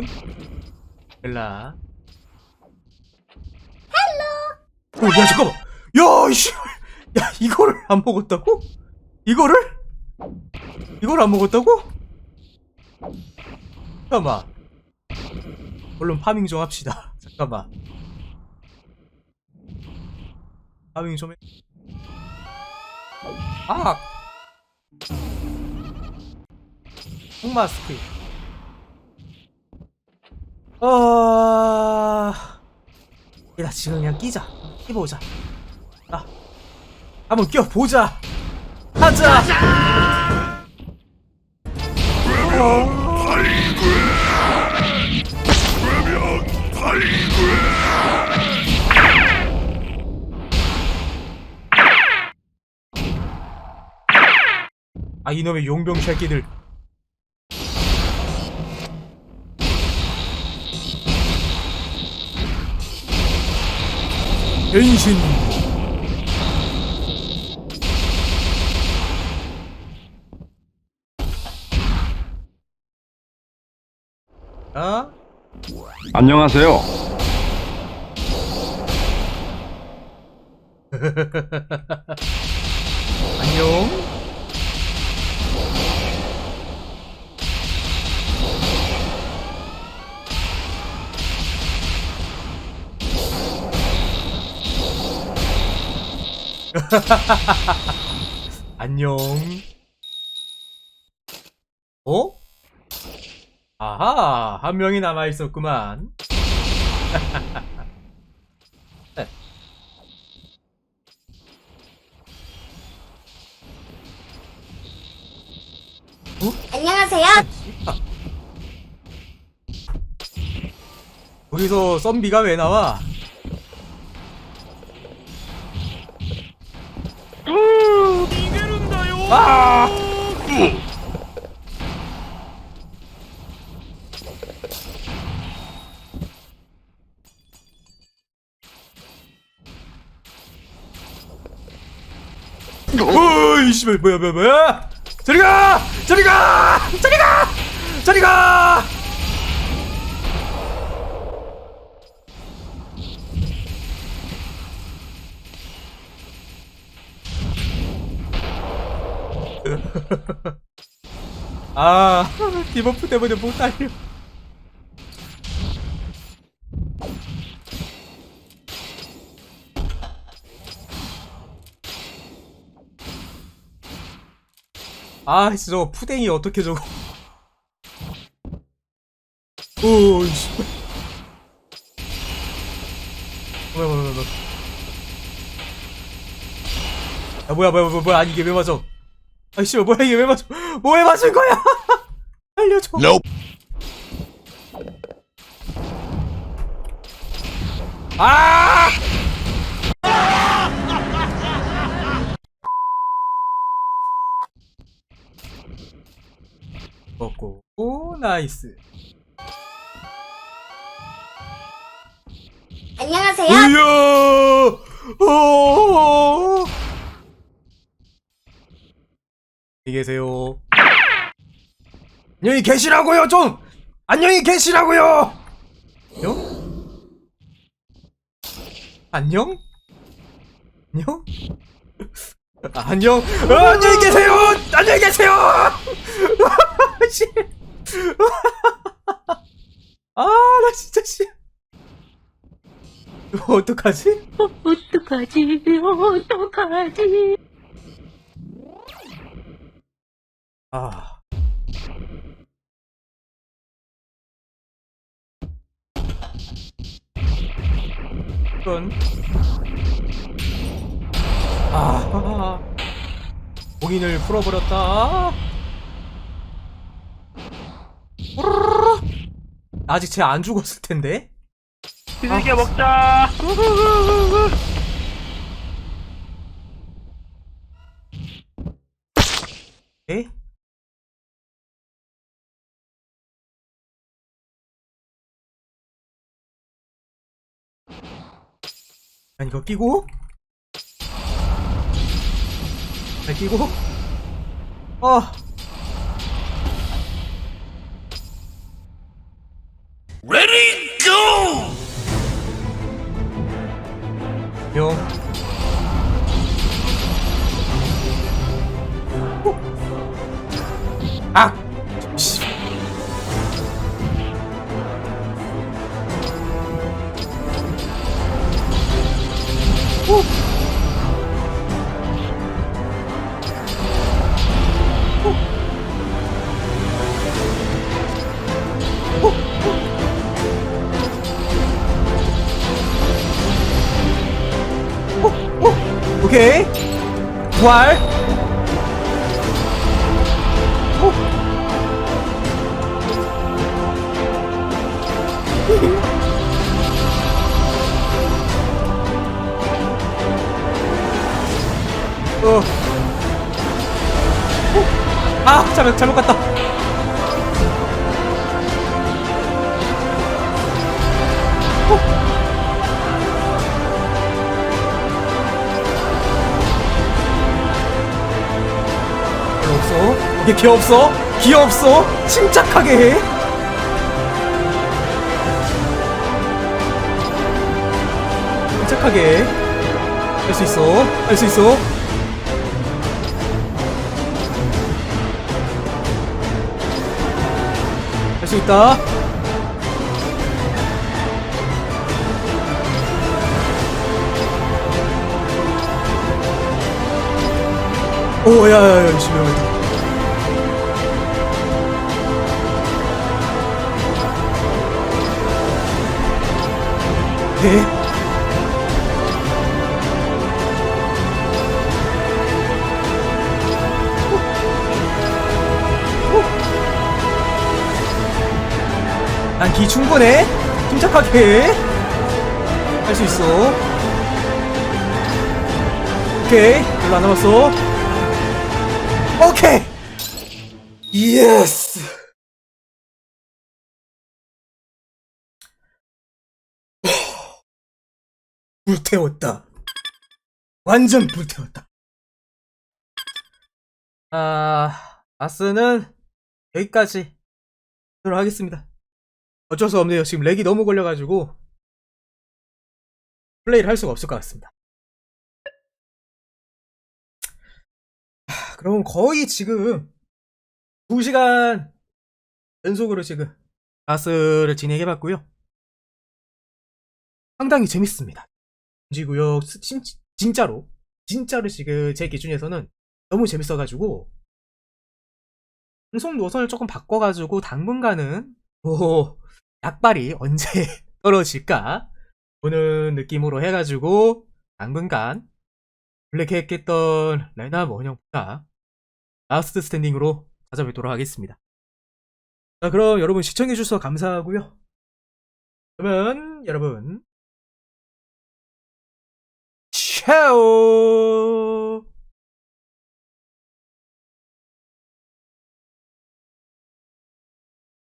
호이. 일라. 헬로. 어, 야 잠깐만. 야 이씨. 야 이거를 안 먹었다고? 이거를? 이걸 안 먹었다고? 잠깐만. 얼른 파밍 좀 합시다. 잠깐만. 파밍 좀 해. 아! 흑마스크. 아, 야, 지금 그냥 끼자. 끼보자. 아, 한번 끼워보자. 하자! 아, 이놈의 용병 새끼들. 변신. 아? 안녕하세요. 안녕. 안녕. 어? 아하, 한 명이 남아 있었구만. 안녕하세요. 거기서 썸비가 왜 나와? 아! 어이 씨발 뭐야 뭐야 뭐야? 저리 가! 저리 가! 저리 가! 저리 가 아 디버프 때문에 못 달려. 아 진짜 저거 푸댕이 어떻게 저거. 오이씨. 뭐야 뭐야 뭐야 뭐야. 야 뭐야 뭐야 뭐야. 아니 이게 왜 맞아 아 씨발 뭐야 이게 왜 맞아 뭐에 맞은 거야? 알려줘. 아! 먹고 오 나이스. 안녕하세요. 으야! 오 안녕히 계세요 안녕히 계시라고요 좀 안녕히 계시라고요 안녕 안녕 안녕 아, 안녕 어, 안녕히 계세요 안녕히 계세요 씨. 아, 나 진짜 씨. 어떡하지? 어떡하지? 어떡하지? 아. 이건 아. 봉인을 풀어버렸다. 아직 쟤 안 죽었을 텐데. 비둘기 먹자. 에? 아니 이거 끼고? 잘 끼고? 어. 아! 오! 오, 오, 오케이. 부활. 어. 오. 아, 잘못 잘못 갔다. 기어 없어. 이게 기어 없어. 기어 없어. 침착하게 해. 침착하게 해. 할수 있어. 할 수 있어. 수 있다. 오, 야, 야, 야, 열심히 하고 있다. 네? 난 기 충분해. 침착하게 해. 할수 있어. 오케이. 별로 안 남았어. 오케이. 예스. 불태웠다. 완전 불태웠다. 아, 아스는 여기까지 하도록 하겠습니다. 어쩔 수 없네요. 지금 렉이 너무 걸려가지고 플레이를 할 수가 없을 것 같습니다. 하, 그럼 거의 지금 2시간 연속으로 지금 아스를 진행해봤고요. 상당히 재밌습니다. 지구역 진, 진짜로 진짜로 지금 제 기준에서는 너무 재밌어가지고 방송 노선을 조금 바꿔가지고 당분간은 뭐 약발이 언제 떨어질까 보는 느낌으로 해가지고 당분간 블랙했겠던 레나 원형보다 라스트 스탠딩으로 찾아뵙도록 하겠습니다. 자 그럼 여러분 시청해주셔서 감사하고요. 그러면 여러분 차오